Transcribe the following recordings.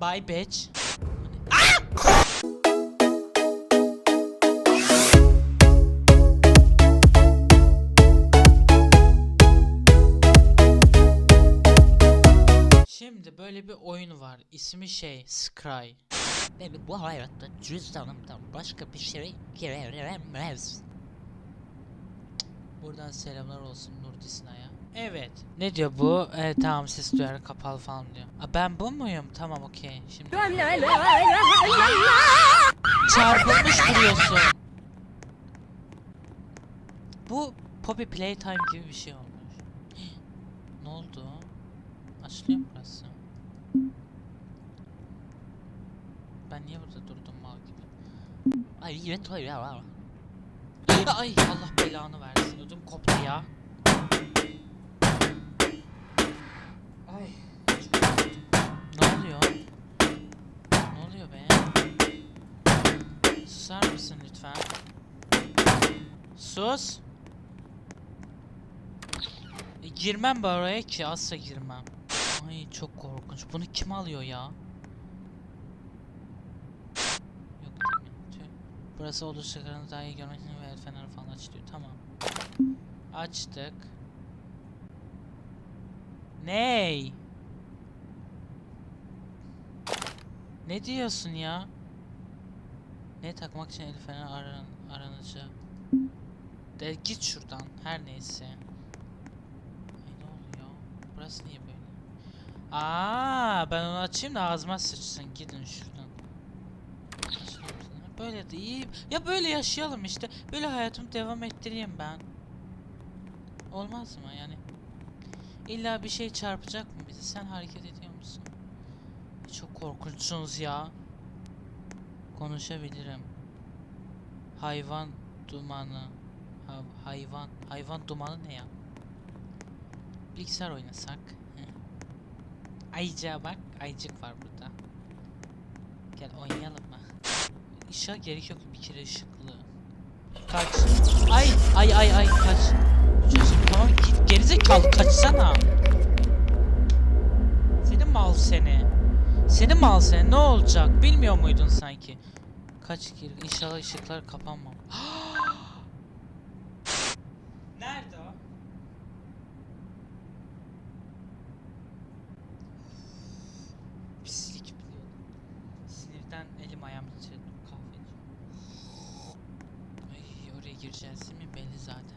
Bye bitch. Şimdi böyle bir oyun var. İsmi şey Scry. Beni bu hayatta cüzdanımdan başka bir şey giremez. Buradan selamlar olsun Nur Disney'a. Evet. Ne diyor bu? E, tamam ses duyarı kapalı falan diyor. A, ben bu muyum? Tamam okey. Şimdi çarpılmış duruyorsun. Bu Poppy Playtime gibi bir şey olmuş. ne oldu? Açılıyor mu burası? Ben niye burada durdum mal gibi? Ay evet öyle ya. Ay Allah belanı versin. Ödüm koptu ya. Ay. Ne oluyor? Ne oluyor be? Susar mısın lütfen? Sus. E, girmem ben oraya ki asla girmem. Ay çok korkunç. Bunu kim alıyor ya? Yok. Burası olur çıkarını daha iyi görmek için ve el feneri falan aç. Tamam. Açtık. Ney? Ne diyorsun ya? Ne takmak için el feneri aran aranacak. De git şuradan. Her neyse. Ay ne oluyor? Burası niye böyle? Aa, ben onu açayım da ağzıma sıçsın. Gidin şuradan. Böyle de iyi. Ya böyle yaşayalım işte. Böyle hayatımı devam ettireyim ben. Olmaz mı yani? İlla bir şey çarpacak mı bizi? Sen hareket ediyor musun? Çok korkunçsunuz ya. Konuşabilirim. Hayvan dumanı. Ha- hayvan. Hayvan dumanı ne ya? Bilgisayar oynasak. Ayıcığa bak. Ayıcık var burada. Gel oynayalım mı? Işığa gerek yok bir kere ışıklı. Kaç. Ay ay ay ay kaç. Tamam git gerizekalı kaçsana. Seni mal seni. Seni mal seni ne olacak bilmiyor muydun sanki? Kaç gir inşallah ışıklar kapanmam. Nerede o? Pislik biliyordum. Sinirden elim ayağım titredi. Kahve içiyorum. Ay oraya gireceğiz değil mi? Belli zaten.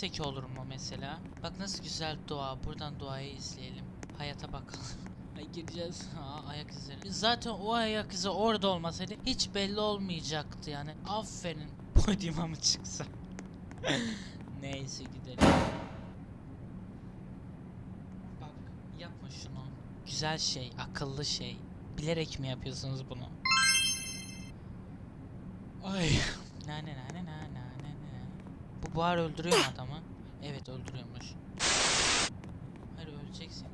Girmezsek olur mu mesela? Bak nasıl güzel doğa. Buradan doğayı izleyelim. Hayata bakalım. Ay gireceğiz. Aa, ayak izleri. Zaten o ayak izi orada olmasaydı hiç belli olmayacaktı yani. Aferin. Podyuma mı çıksa? Neyse gidelim. Bak yapma şunu. Güzel şey, akıllı şey. Bilerek mi yapıyorsunuz bunu? Ay. Na na na Bu buhar öldürüyor mu adamı? Evet öldürüyormuş. Hayır öleceksin. Aa.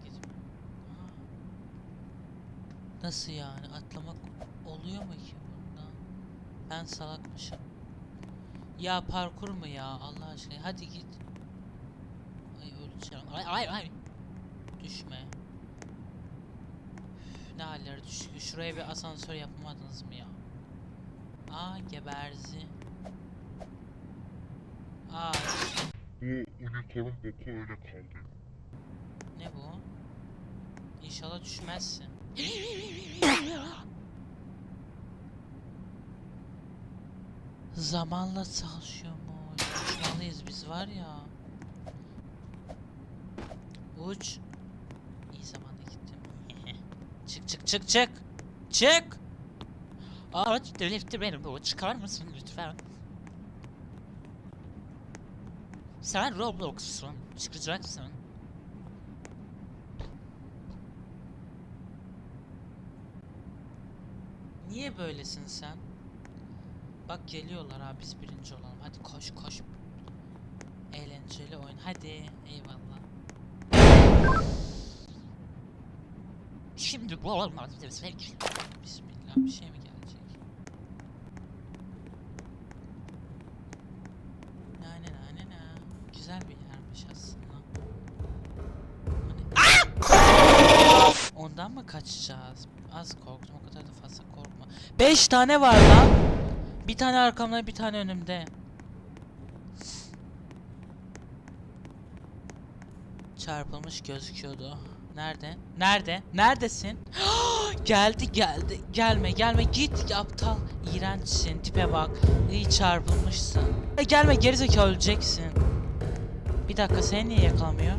Nasıl yani atlamak oluyor mu ki bunda? Ben salakmışım. Ya parkur mu ya Allah aşkına hadi git. Ay öleceğim. Ay ay ay. Düşme. Üf, ne hallere düştük. Şuraya bir asansör yapmadınız mı ya? Aa geberzi. Aa Bu unicorn boku öyle kaldı. ne bu? İnşallah düşmezsin. Zamanla çalışıyormuş. Uçmalıyız biz var ya. Uç. İyi zamanda gittim. çık çık çık çık. Çık. Araç delirtti beni bu. Çıkar mısın lütfen? Sen Roblox'sun. Çıkacaksın. Niye böylesin sen? Bak geliyorlar ha biz birinci olalım. Hadi koş koş. Eğlenceli oyun. Hadi eyvallah. Şimdi bu olmaz. Bismillah bir şey mi kaçacağız? Az korktum o kadar da fazla korkma. 5 tane var lan. Bir tane arkamda bir tane önümde. Çarpılmış gözüküyordu. Nerede? Nerede? Neredesin? geldi geldi. Gelme gelme git aptal. İğrençsin tipe bak. İyi çarpılmışsın. Gelme gerizekalı öleceksin. Bir dakika seni niye yakalamıyor?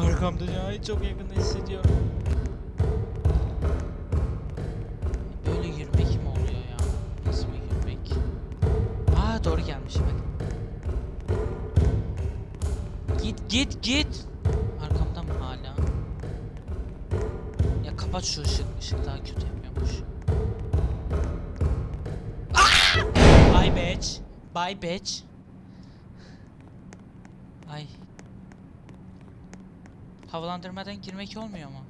Arkamda ya çok yakında hissediyorum. Böyle yürümek mi oluyor ya? Nasıl bir yürümek? Aa doğru gelmiş bak. Git git git. Arkamda mı hala? Ya kapat şu ışık. Işık daha kötü yapıyormuş. Ah! Bye bitch. Bye bitch. Ay. Havalandırmadan girmek olmuyor mu?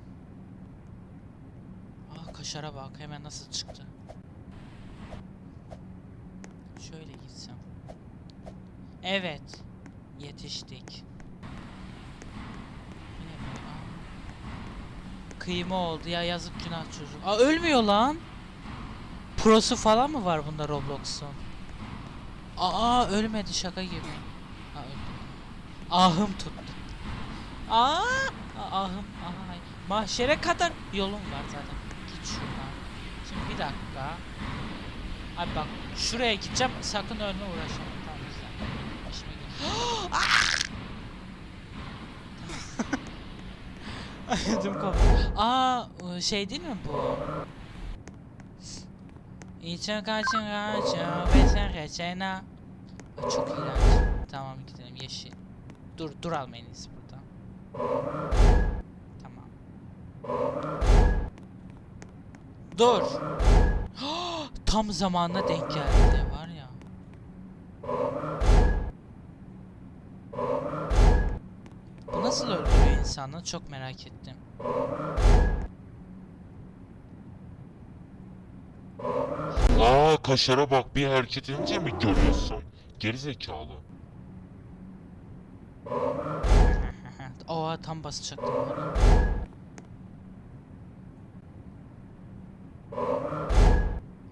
Aa kaşara bak hemen nasıl çıktı. Şöyle gitsem. Evet. Yetiştik. Kıyma oldu ya yazık günah çocuk. Aa ölmüyor lan. Prosu falan mı var bunda Roblox'un? Aa ölmedi şaka gibi. Aa öldü. Ahım tuttu. Aa ahım ay. Mahşere kadar yolum var zaten. Git şuradan. Şimdi bir dakika. Abi bak şuraya gideceğim sakın önüne uğraşma. Tamam güzel. İşime gel. Ödüm koptu. Aa ıı, şey değil mi bu? İçe kaçın kaçın ve sen kaçına. Ay, Çok iğrenç. Tamam gidelim yeşil. Dur dur almayın buradan. Tamam. Dur. Tam zamanına denk geldi var ya. Bu nasıl öldürüyor insanı çok merak ettim. Aa kaşara bak bir hareket edince mi görüyorsun? Gerizekalı. Oha tam basacaktım.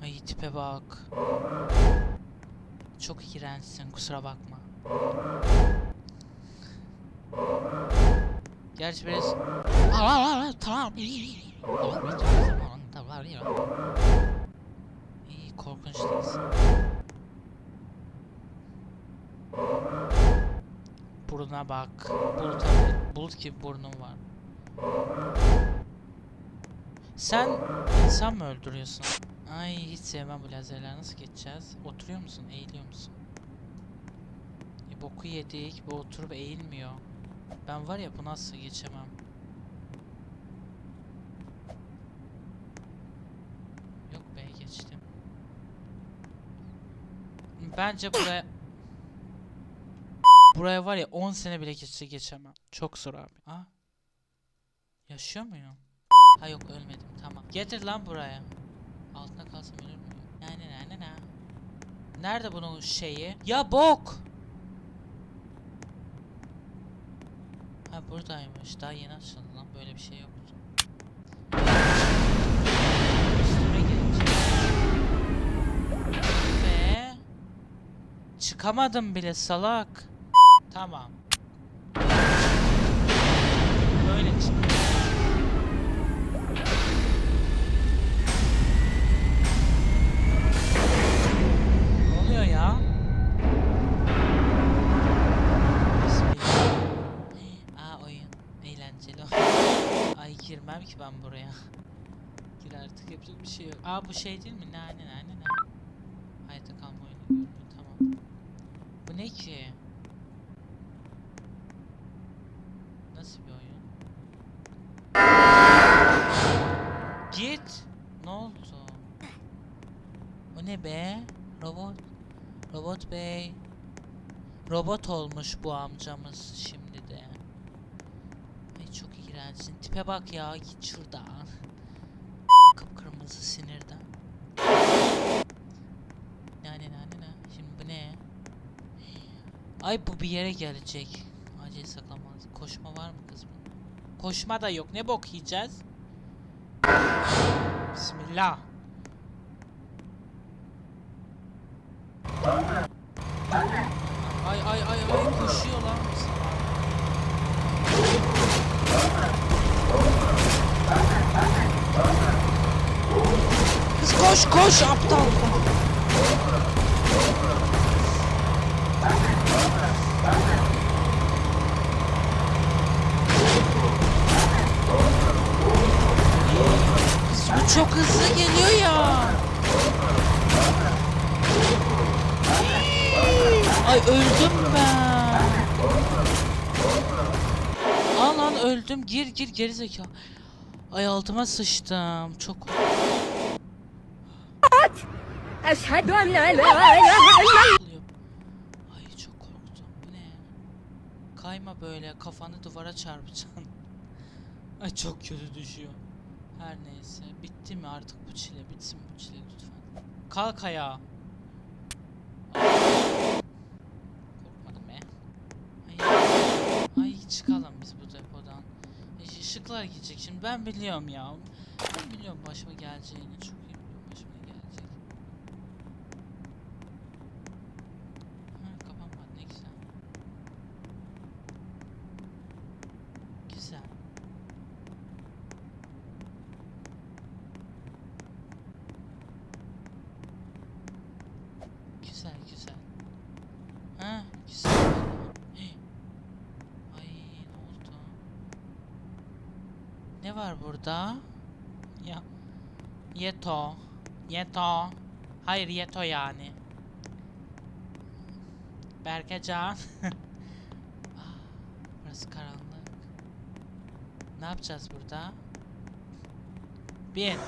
Ay tipe bak. Çok iğrençsin kusura bakma. Gerçi biraz tamam. iyi, iyi, iyi. Burnuna bak. Bulut. Bulut gibi burnun var. Sen insan mı öldürüyorsun? Ay hiç sevmem bu lazerler. Nasıl geçeceğiz? Oturuyor musun? Eğiliyor musun? E, boku yedik. Bu oturup eğilmiyor. Ben var ya bu nasıl geçemem. Yok be geçtim. Bence buraya Buraya var ya 10 sene bile geçse geçemem. Çok zor abi. Aa. Yaşıyor muyum? Ha yok ölmedim tamam. Getir lan buraya. Altına kalsam ölür müyüm? Ne ne ne ne ne. Nerede bunun şeyi? Ya bok. Ha buradaymış. Daha yeni açıldı lan. Böyle bir şey yoktu. Çıkamadım bile salak. Tamam. Böyle çık. Ne oluyor ya? Oyun. Eğlenceli. Ay girmem ki ben buraya. Gir artık yapacak bir şey yok. Aa bu şey değil mi? Nane nane nane. Hayatta kalma oyunu. Tamam. Bu ne ki? Nasıl bir oyun? Git. Ne oldu? O ne be? Robot. Robot bey. Robot olmuş bu amcamız şimdi de. Ay çok iğrençsin. Tipe bak ya git şuradan. Kıpkırmızı sinirden. Yani ne ne Şimdi bu ne? Ay bu bir yere gelecek. Acil saklanmalıyız. Koşma var mı kız? Koşma da yok. Ne bok yiyeceğiz? Bismillah. Ay ay ay ay koşuyor lan. Kız Koş aptal. Bu çok hızlı geliyor ya. Ay öldüm ben. Alan öldüm. Gir gir geri zekalı. Ay altıma sıçtım. Çok korktum. Eşhedü en la ilahe. Ay çok korktum. Bu ne? Kayma böyle kafanı duvara çarpacaksın. Ay çok kötü düşüyor. Her neyse. Bitti mi artık bu çile? Bitsin bu çile lütfen. Kalk ayağa. Korkmadım be. Ay, ay çıkalım biz bu depodan. Işıklar gidecek şimdi ben biliyorum ya. Ben biliyorum başıma geleceğini çok. Ne var burada? Ya. Yeto. Yeto. Hayır Yeto yani. Berkecan. Burası karanlık. Ne yapacağız burada? Bin.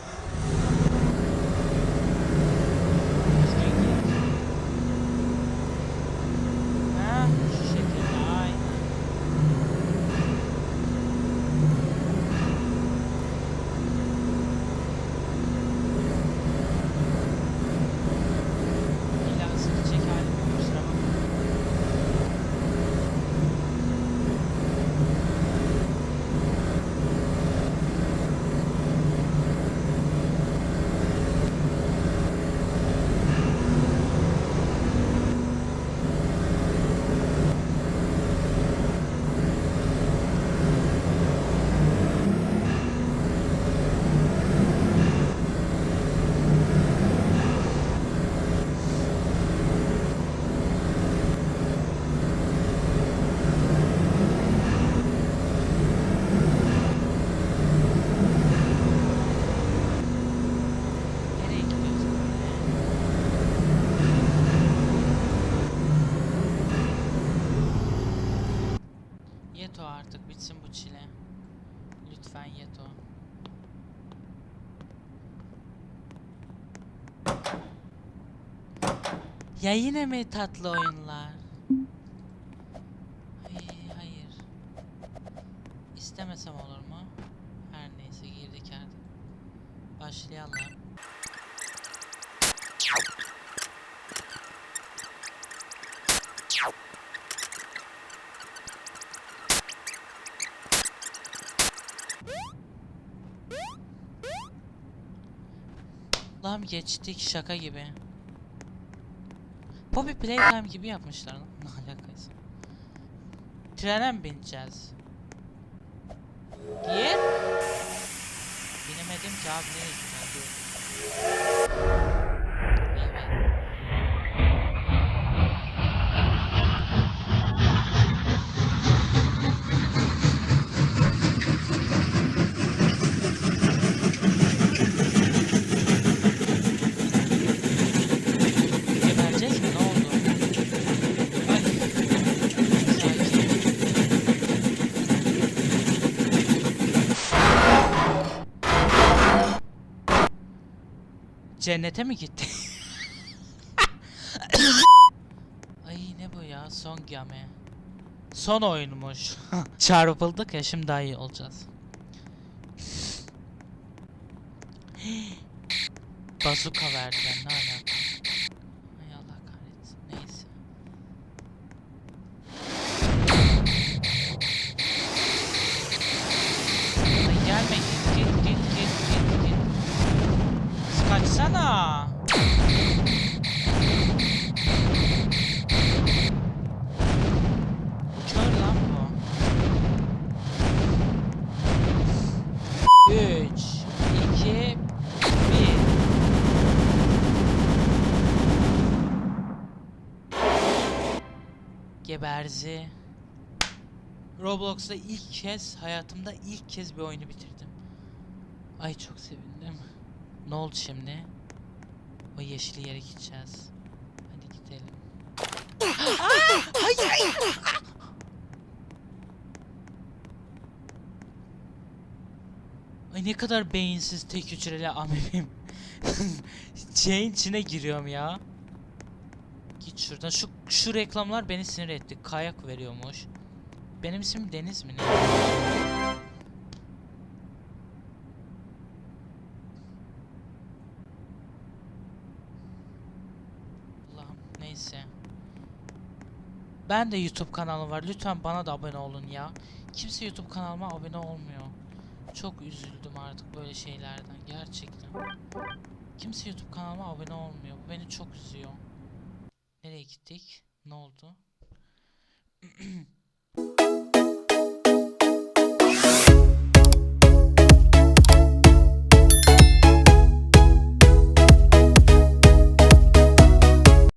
Artık bitsin bu çile. Lütfen Yeto. Ya yine mi tatlı oyunlar? Ay, hayır. İstemesem olur mu? Her neyse girdik artık. Başlayalım. Lan geçtik şaka gibi. Poppy Playtime gibi yapmışlar. Ne alakası? Trene mi bineceğiz? Git. Binemedim ki abi nereye gideceğim? Dur. Evet. Geberecek mi? Ne oldu? Ay. Sakin. Cennete mi gitti? Ay ne bu ya? Son game. Son oyunmuş. Çarpıldık ya şimdi daha iyi olacağız. Bazuka verdi ben ne alaka? Ay Allah kahretsin. Neyse. gelme git git git git git git. Kız kaçsana. Kör lan bu. Üç, iki, bir. Geberzi. Roblox'ta ilk kez hayatımda ilk kez bir oyunu bitirdim. Ay çok sevindim. Ne oldu şimdi? O yeşil yere gideceğiz. Hadi gidelim. Aa! Hayır hayır. Ay ne kadar beyinsiz tek hücreli amibim. Şeyin içine giriyorum ya. Git şuradan. Şu şu reklamlar beni sinir etti. Kayak veriyormuş. Benim ismim Deniz mi ne? Neyse. Ben de YouTube kanalım var. Lütfen bana da abone olun ya. Kimse YouTube kanalıma abone olmuyor. Çok üzüldüm artık böyle şeylerden gerçekten. Kimse YouTube kanalıma abone olmuyor. Bu beni çok üzüyor. Nereye gittik? Ne oldu?